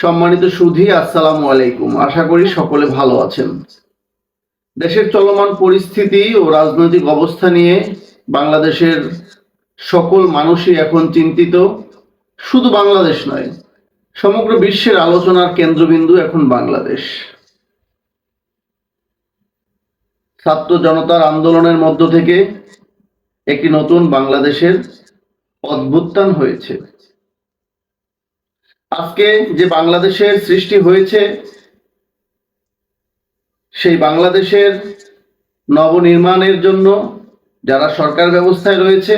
সম্মানিত সুধী, আসসালামু আলাইকুম। আশা করি সকলে ভালো আছেন। দেশের চলমান পরিস্থিতি ও রাজনৈতিক অবস্থা নিয়ে বাংলাদেশের সকল মানুষই এখন চিন্তিত। শুধু বাংলাদেশ নয়, সমগ্র বিশ্বের আলোচনার কেন্দ্রবিন্দু এখন বাংলাদেশ। ছাত্র জনতার আন্দোলনের মধ্য থেকে একটি নতুন বাংলাদেশের অভ্যুত্থান হয়েছে। আজকে যে বাংলাদেশের সৃষ্টি হয়েছে, সেই বাংলাদেশের নবনির্মাণের জন্য যারা সরকার ব্যবস্থায় রয়েছে,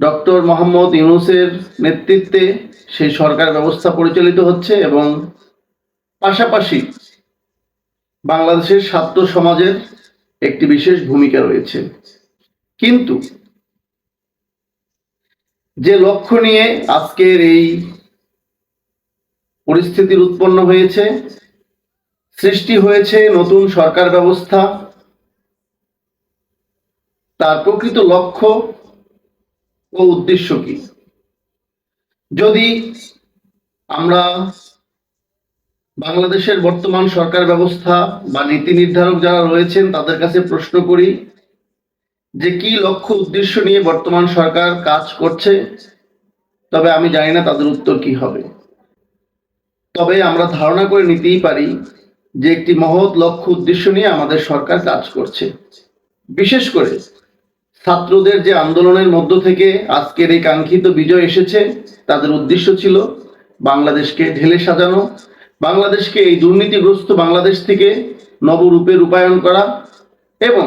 ডক্টর মোহাম্মদ ইউনুসের নেতৃত্বে সেই সরকার ব্যবস্থা পরিচালিত হচ্ছে এবং পাশাপাশি বাংলাদেশের ছাত্র সমাজের একটি বিশেষ ভূমিকা রয়েছে। কিন্তু যে লক্ষ্য নিয়ে আজকের এই পরিস্থিতির উৎপন্ন হয়েছে, সৃষ্টি হয়েছে নতুন সরকার ব্যবস্থা, তার প্রকৃত লক্ষ্য ও উদ্দেশ্য কি? যদি আমরা বাংলাদেশের বর্তমান সরকার ব্যবস্থা বা নীতি নির্ধারক যারা রয়েছেন তাদের কাছে প্রশ্ন করি যে কি লক্ষ্য উদ্দেশ্য নিয়ে বর্তমান সরকার কাজ করছে, তবে আমি জানি না তাদের উত্তর কি হবে। তবে আমরা ধারণা করে নিতেই পারি যে একটি মহৎ লক্ষ্য উদ্দেশ্য নিয়ে আমাদের সরকার কাজ করছে। বিশেষ করে ছাত্রদের যে আন্দোলনের মধ্য থেকে আজকের এই কাঙ্ক্ষিত বিজয় এসেছে, তাদের উদ্দেশ্য ছিল বাংলাদেশকে ঢেলে সাজানো, বাংলাদেশকে এই দুর্নীতিগ্রস্ত বাংলাদেশ থেকে নবরূপে রূপায়ণ করা এবং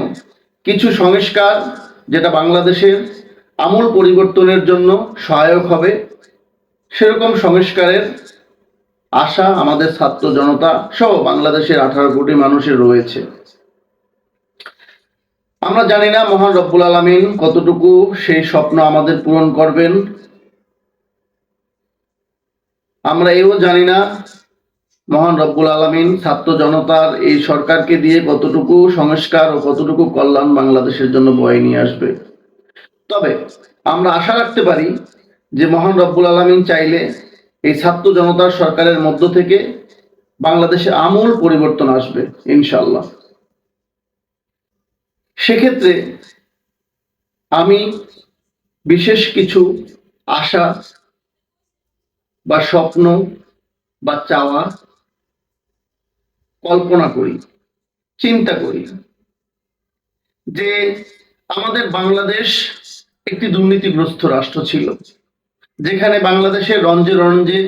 কিছু সংস্কার যেটা বাংলাদেশের আমূল পরিবর্তনের জন্য সহায়ক হবে, সেরকম সংস্কারের আশা আমাদের ছাত্র জনতা সহ বাংলাদেশের আঠারো কোটি মানুষের রয়েছে। আমরা জানি না মহান রব্বুল আলমিন কতটুকু সেই স্বপ্ন আমাদের পূরণ করবেন। আমরা এও জানি না মহান রব্বুল আলমিন, ছাত্র জনতার এই সরকারকে দিয়ে কতটুকু সংস্কার ও কতটুকু কল্যাণ বাংলাদেশের জন্য বয়ে নিয়ে আসবে। তবে আমরা আশা রাখতে পারি যে মহান রব্বুল আলমিন চাইলে এই ছাত্র জনতার সরকারের মধ্য থেকে বাংলাদেশে আমূল পরিবর্তন আসবে ইনশাল্লাহ সেক্ষেত্রে আমি বিশেষ কিছু আশা বা স্বপ্ন বা চাওয়া কল্পনা করি, চিন্তা করি যে আমাদের বাংলাদেশ একটি দুর্নীতিগ্রস্ত রাষ্ট্র ছিল, যেখানে বাংলাদেশের রঞ্জে রঞ্জে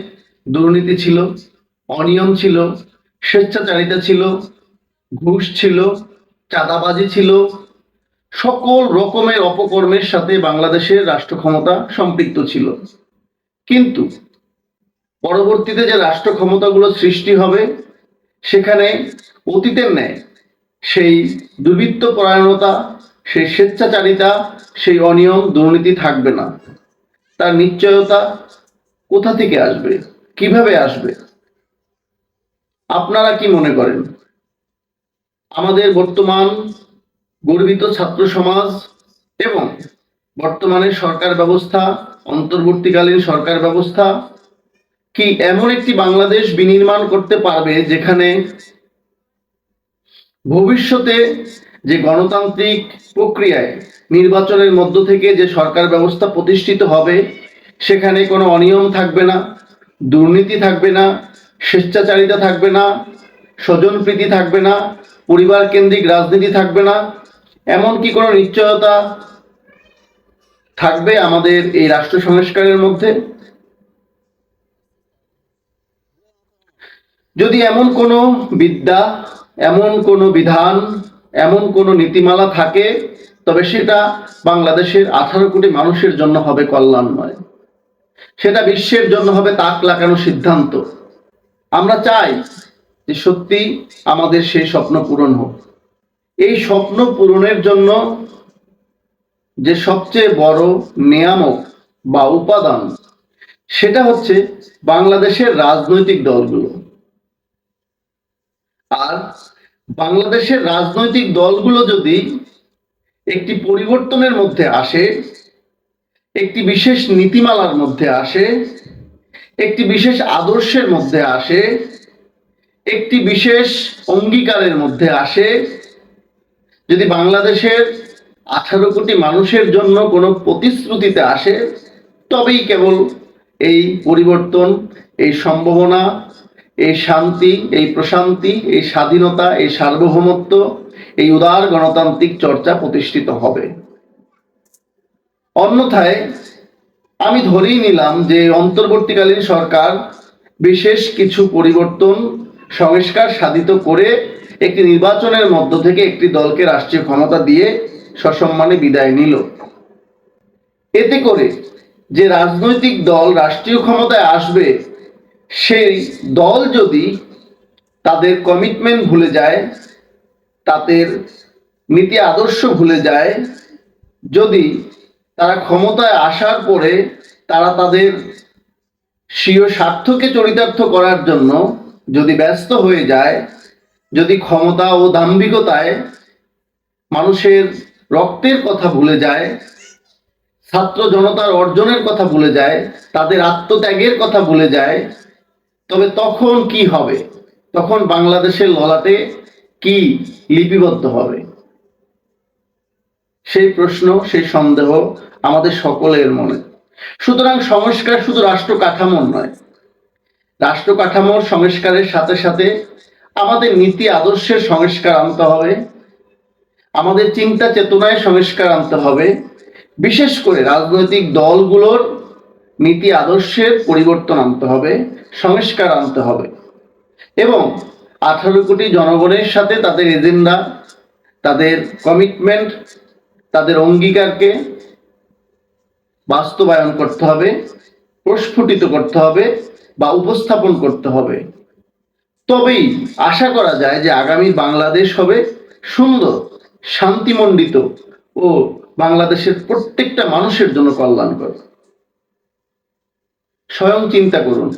দুর্নীতি ছিল, অনিয়ম ছিল, স্বেচ্ছাচারিতা ছিল, ঘুষ ছিল, চাঁদাবাজি ছিল, সকল রকমের অপকর্মের সাথে বাংলাদেশের রাষ্ট্র ক্ষমতা সম্পৃক্ত ছিল। কিন্তু পরবর্তীতে যে রাষ্ট্র ক্ষমতাগুলো সৃষ্টি হবে সেখানে অতীতের ন্যায় সেই দুর্বৃত্ত পরায়ণতা, সেই স্বেচ্ছাচারিতা, সেই অনিয়ম দুর্নীতি থাকবে না। তার নিশ্চয়তা কোথা থেকে আসবে? কীভাবে আসবে? আপনারা কি মনে করেন? আমাদের বর্তমান গর্বিত ছাত্র সমাজ এবং বর্তমানে সরকার ব্যবস্থা, অন্তর্বর্তীকালীন সরকার ব্যবস্থা কি এমন একটি বাংলাদেশ বিনির্মাণ করতে পারবে যেখানে ভবিষ্যতে যে গণতান্ত্রিক প্রক্রিয়ায় নির্বাচনের মধ্য থেকে যে সরকার ব্যবস্থা প্রতিষ্ঠিত হবে, সেখানে কোনো অনিয়ম থাকবে না, দুর্নীতি থাকবে না, স্বেচ্ছাচারিতা থাকবে না, স্বজনপ্রীতি থাকবে না পরিবার কেন্দ্রিক রাজনীতি থাকবে না এমন কি কোনো নিশ্চয়তা থাকবে আমাদের এই রাষ্ট্র সংস্কারের মধ্যে। যদি এমন কোনো বিদ্যা, এমন কোনো বিধান, এমন কোনো নীতিমালা থাকে, তবে সেটা বাংলাদেশের আঠারো কোটি মানুষের জন্য হবে কল্যাণময়। সেটা বিশ্বের জন্য হবে তাক লাগানো সিদ্ধান্ত। আমরা চাই যে সত্যি আমাদের সেই স্বপ্ন পূরণ হোক। এই স্বপ্ন পূরণের জন্য যে সবচেয়ে বড় নিয়ামক বা উপাদান, সেটা হচ্ছে বাংলাদেশের রাজনৈতিক দলগুলো। আর বাংলাদেশের রাজনৈতিক দলগুলো যদি একটি পরিবর্তনের মধ্যে আসে, একটি বিশেষ নীতিমালার মধ্যে আসে, একটি বিশেষ আদর্শের মধ্যে আসে, একটি বিশেষ অঙ্গীকারের মধ্যে আসে, যদি বাংলাদেশের আঠারো কোটি মানুষের জন্য কোনো প্রতিশ্রুতিতে আসে, তবেই কেবল এই পরিবর্তন, এই সম্ভাবনা এই শান্তি, এই প্রশান্তি, এই স্বাধীনতা, এই সার্বভৌমত্ব, এই উদার গণতান্ত্রিক চর্চা প্রতিষ্ঠিত হবে। অন্যথায় আমি ধরেই নিলাম যে অন্তর্বর্তীকালীন সরকার বিশেষ কিছু পরিবর্তন সংস্কার সাধিত করে একটি নির্বাচনের মধ্য থেকে একটি দলকে রাষ্ট্রীয় ক্ষমতা দিয়ে সসম্মানে বিদায় নিল। এতে করে যে রাজনৈতিক দল রাষ্ট্রীয় ক্ষমতায় আসবে সেই দল যদি তাদের কমিটমেন্ট ভুলে যায়, তাদের নীতি আদর্শ ভুলে যায়, যদি তারা ক্ষমতায় আসার পরে তারা তাদের স্বীয় স্বার্থকে চরিতার্থ করার জন্য যদি ব্যস্ত হয়ে যায়, যদি ক্ষমতা ও দাম্ভিকতায় মানুষের রক্তের কথা ভুলে যায়, ছাত্র জনতার অর্জনের কথা ভুলে যায়, তাদের আত্মত্যাগের কথা ভুলে যায় তবে তখন কি হবে? তখন বাংলাদেশের ললাতে কি লিপিবদ্ধ হবে? সেই প্রশ্ন, সেই সন্দেহ আমাদের সকলের মনে। সুতরাং সংস্কার শুধু রাষ্ট্র কাঠামোর নয়। রাষ্ট্র কাঠামোর সংস্কারের সাথে সাথে আমাদের নীতি আদর্শের সংস্কার আনতে হবে। আমাদের চিন্তা চেতনায় সংস্কার আনতে হবে। বিশেষ করে রাজনৈতিক দলগুলোর নীতি আদর্শের পরিবর্তন আনতে হবে, সংস্কার আনতে হবে। এবং আঠারো কোটি জনগণের সাথে তাদের এজেন্ডা, তাদের কমিটমেন্ট তাদের অঙ্গীকারকে বাস্তবায়ন করতে হবে, প্রস্ফুটিত করতে হবে বা উপস্থাপন করতে হবে। তবেই আশা করা যায় যে আগামী বাংলাদেশ হবে সুন্দর, শান্তিমণ্ডিত ও বাংলাদেশের প্রত্যেকটা মানুষের জন্য কল্যাণকর। স্বয়ং চিন্তা করুন।